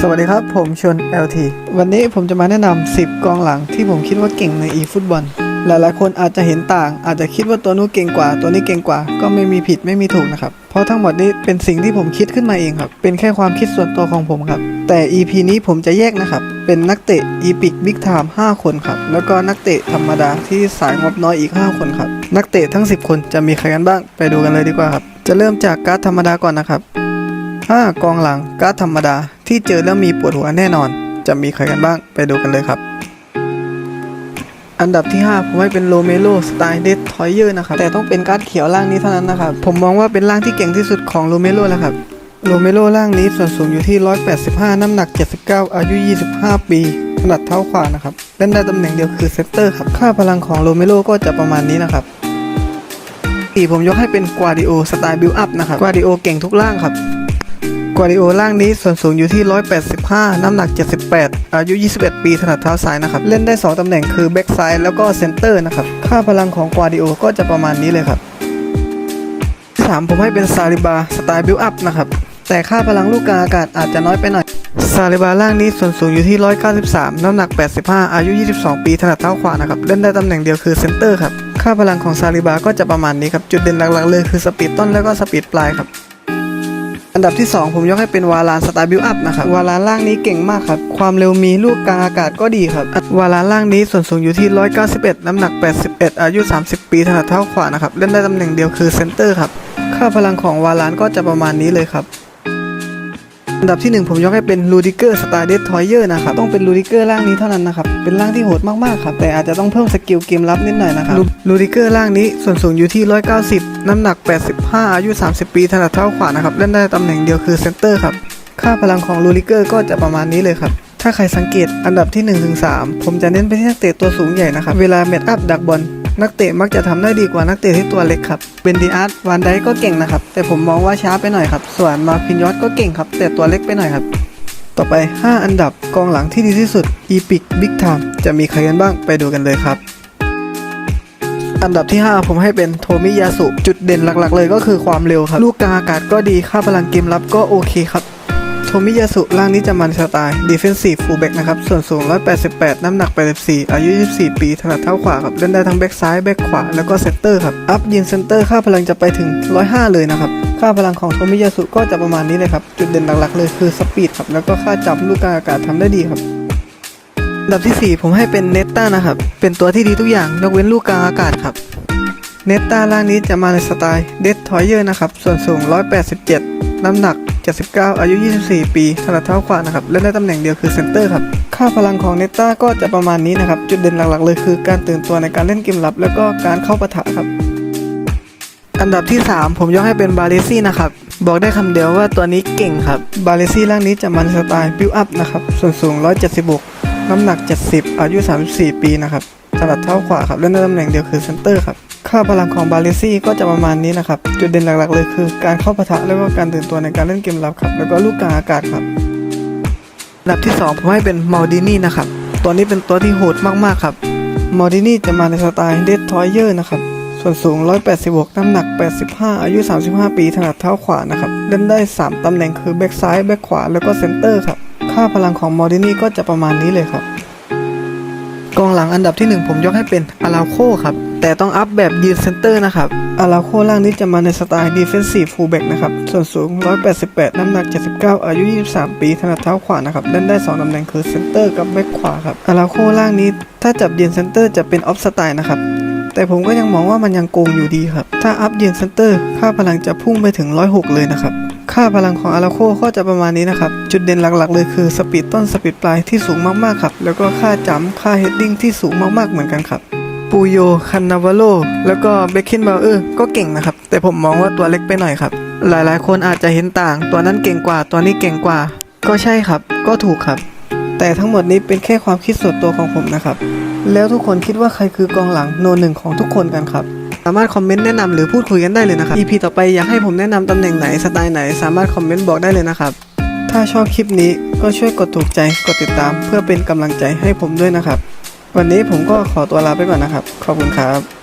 สวัสดีครับ ผมชน LT วันนี้ผมจะมาแนะนำ 10 กองหลังที่ผมคิดว่าเก่งใน eFootball หลายๆคนอาจจะเห็นต่าง อาจจะคิดว่าตัวนู้นเก่งกว่า ตัวนี้เก่งกว่า ก็ไม่มีผิดไม่มีถูกนะครับ เพราะทั้งหมดนี้เป็นสิ่งที่ผมคิดขึ้นมาเองครับ เป็นแค่ความคิดส่วนตัวของผมครับ แต่ EP นี้ผมจะแยกนะครับ เป็นนักเตะ Epic Big Time 5คนครับ แล้วก็นักเตะธรรมดาที่สายงบน้อยอีก 5 คนครับ นักเตะทั้ง 10 คนจะมีใครกันบ้าง ไปดูกันเลยดีกว่าครับ จะเริ่มจากการ์ดธรรมดาก่อนนะครับ 5 กองหลังการ์ดธรรมดา ที่เจอแล้วมีปวดหัวแน่นอน จะมีใครกันบ้างไปดูกันเลยครับ อันดับที่ 5 ผมให้เป็นโรเมโลสไตล์เดททอยเยอร์นะครับ แต่ต้องเป็นการ์ดเขียวล่างนี้เท่านั้นนะครับ ผมมองว่าเป็นล่างที่เก่งที่สุดของโรเมโลแล้วครับโรเมโลล่างนี้ส่วนสูงอยู่ที่ 185 น้ำหนัก 79 อายุ 25 ปีถนัดเท้าขวานะครับเล่นได้ตำแหน่งเดียวคือเซนเตอร์ครับค่าพลังของโรเมโลก็จะประมาณนี้นะครับสี่ผมยกให้เป็นกวาดิโอสไตล์บิวอัพนะครับกวาดิโอเก่งทุกล่างครับ กวาดิโอล่างนี้ส่วนสูงอยู่ที่ 185 น้ำหนัก 78 อายุ 21 ปีถนัดเท้าซ้ายนะครับ เล่นได้ 2 ตำแหน่งคือแบ็กซ้ายแล้วก็เซนเตอร์นะครับ ค่าพลังของกวาดิโอก็จะประมาณนี้เลยครับที่สามผมให้เป็นซาลิบาสไตล์บิวอัพนะครับ แต่ค่าพลังลูกกลางอากาศอาจจะน้อยไปหน่อย ซาลิบาล่างนี้ส่วนสูงอยู่ที่ 193 น้ำหนัก 85 อายุ 22 ปีถนัดเท้าขวานะครับ เล่นได้ตำแหน่งเดียวคือเซนเตอร์ครับ ค่าพลังของซาลิบาก็จะประมาณนี้ครับ จุดเด่นหลักๆเลยคือสปีดต้นแล้วก็สปีดปลายครับ อันดับที่ 2 ผมยกให้เป็นวาลานสไตล์บิวอัพนะครับวาลานล่างนี้เก่งมากครับ ความเร็วมีลูกกลางอากาศก็ดีครับ วาลานล่างนี้ส่วนสูงอยู่ที่ 191 น้ำหนัก 81 อายุ 30 ปีถนัดเท้าขวานะครับ เล่นได้ตำแหน่งเดียวคือเซนเตอร์ครับ ค่าพลังของวาลานก็จะประมาณนี้เลยครับ อันดับที่ 1 ผมยกให้เป็นลูดิเกอร์สไตล์เดททอยเยอร์นะครับต้องเป็นลูดิเกอร์ร่างนี้เท่านั้นนะครับเป็นร่างที่โหดมากๆครับแต่อาจจะต้องเพิ่มสกิลเกมรับนิดหน่อยนะครับลูดิเกอร์ร่างนี้ส่วนสูงอยู่ที่ 190 น้ำหนัก 85 อายุ 30 ปีถนัดเท้าขวานะครับเล่นได้ตำแหน่งเดียวคือเซนเตอร์ครับค่าพลังของลูดิเกอร์ก็จะประมาณนี้เลยครับถ้าใครสังเกตอันดับที่ 1-3ถึง3ผมจะเน้นไปที่นักเตะตัวสูงใหญ่นะครับเวลาเมดอัพดักบอล นักเตะมักจะทำได้ดีกว่านักเตะที่ตัวเล็กครับเบนดีอาร์ตวานไดก็เก่งนะครับ แต่ผมมองว่าช้าไปหน่อยครับ ส่วนมาพินยอสก็เก่งครับ แต่ตัวเล็กไปหน่อยครับ ต่อไป 5 อันดับกองหลังที่ดีที่สุด Epic Big Time จะมีใครกันบ้างไปดูกันเลยครับอันดับที่ 5 ผมให้เป็นโทมิยาสุ จุดเด่นหลักๆ เลยก็คือความเร็วครับ ลูกกลางอากาศก็ดีค่าพลังเกมรับก็โอเคครับ โทมิยาสุร่างนี้จะมันสไตล์ Defensive Fullback นะครับ ส่วนสูง 188 น้ำหนัก 84 อายุ 24 ปีถนัดเท้าขวาครับ เล่นได้ทั้งแบ็กซ้าย แบ็กขวา แล้วก็เซนเตอร์ครับ อัพยินเซนเตอร์ค่าพลังจะไปถึง 105 เลยนะครับ ค่าพลังของโทมิยาสุก็จะประมาณนี้เลยครับ จุดเด่นหลักๆเลยคือสปีดครับ แล้วก็ค่าจับลูกกลางอากาศทำได้ดีครับอันดับที่ 4 ผมให้เป็นเนต้านะครับ เป็นตัวที่ดีทุกอย่างยกเว้นลูกกลางอากาศครับ เนต้าร่างนี้จะมาในสไตล์เด t ทอยเยอร์นะครับ ส่วนสูง 187 น้ำหนัก 79 อายุ 24 ปีถนัดเท้าขวานะครับเล่นได้ตำแหน่งเดียวคือเซนเตอร์ครับ ค่าพลังของเนต้าก็จะประมาณนี้นะครับ จุดเด่นหลักๆ เลยคือการตื่นตัวในการเล่นเกมรับ แล้วก็การเข้าปะทะครับ อันดับที่ 3 ผมยกให้เป็นบาเลซี่นะครับ บอกได้คำเดียวว่าตัวนี้เก่งครับ บาเลซี่ร่างนี้จะมันสไตล์บิวอัพนะครับ ส่วนสูง 176 น้ำหนัก 70 อายุ 34 ปีนะครับถนัดเท้าขวาครับเล่นได้ตำแหน่งเดียวคือเซนเตอร์ครับ ค่าพลังของบาเลซี่ก็จะประมาณนี้นะครับ จุดเด่นหลักๆ เลยคือ การเข้าปะทะแล้วก็การตื่นตัวในการเล่นเกมรับครับ แล้วก็ลูกกลางอากาศครับอันดับที่ 2 ผมให้เป็นม a ลดินี่นะครับ ตัวนี้เป็นตัวที่โหดมากๆครับม a ลดินี่จะมาในสไตล์เด t ทอยเยอร์นะครับ ส่วนสูง 186น้ำหนัก 85 อายุ 35 ปี ถนัดเท้าขวานะครับ เล่นได้ 3 ตำแหน่งคือแบ็กซ้าย แบ็กขวา แล้วก็เซนเตอร์ครับ ค่าพลังของม a ลดินี่ก็จะประมาณนี้เลยครับ กองหลังอันดับที่ 1 ผมยกให้เป็นอาราโคครับ แต่ต้องอัพแบบยืนเซนเตอร์นะครับอาราโคล่างนี้จะมาในสไตล์ Defensive Fullback นะครับ ส่วนสูง 188 น้ำหนัก 79 อายุ 23 ปีถนัดเท้าขวานะครับ เล่นได้ 2ตำแหน่งคือเซนเตอร์กับแบ็คขวาครับอาราโคล่างนี้ถ้าจับยืนเซนเตอร์จะเป็นออฟสไตล์นะครับ แต่ผมก็ยังมองว่ามันยังโกงอยู่ดีครับ ถ้าอัพยืนเซนเตอร์ค่าพลังจะพุ่งไปถึง 106 เลยนะครับค่าพลังของอาราโคก็จะประมาณนี้นะครับ จุดเด่นหลักๆ เลยคือสปีดต้นสปีดปลายที่สูงมากๆครับ แล้วก็ค่าจัมป์ค่าเฮดดิ้งที่สูงมากๆเหมือนกันครับ ปูโยคันนาวาโลแล้วก็เบคเคนบาเออร์ก็เก่งนะครับ แต่ผมมองว่าตัวเล็กไปหน่อยครับ หลายๆ คนอาจจะเห็นต่าง ตัวนั้นเก่งกว่า ตัวนี้เก่งกว่า ก็ใช่ครับ ก็ถูกครับ แต่ทั้งหมดนี้เป็นแค่ความคิดส่วนตัวของผมนะครับ แล้วทุกคนคิดว่าใครคือกองหลังโนหนึ่งของทุกคนกันครับ สามารถคอมเมนต์แนะนำหรือพูดคุยกันได้เลยนะครับ EP ต่อไปอยากให้ผมแนะนำตำแหน่งไหนสไตล์ไหน สามารถคอมเมนต์บอกได้เลยนะครับ ถ้าชอบคลิปนี้ก็ช่วยกดถูกใจ กดติดตาม เพื่อเป็นกำลังใจให้ผมด้วยนะครับ วันนี้ผมก็ขอตัวลาไปก่อนนะครับ ขอบคุณครับ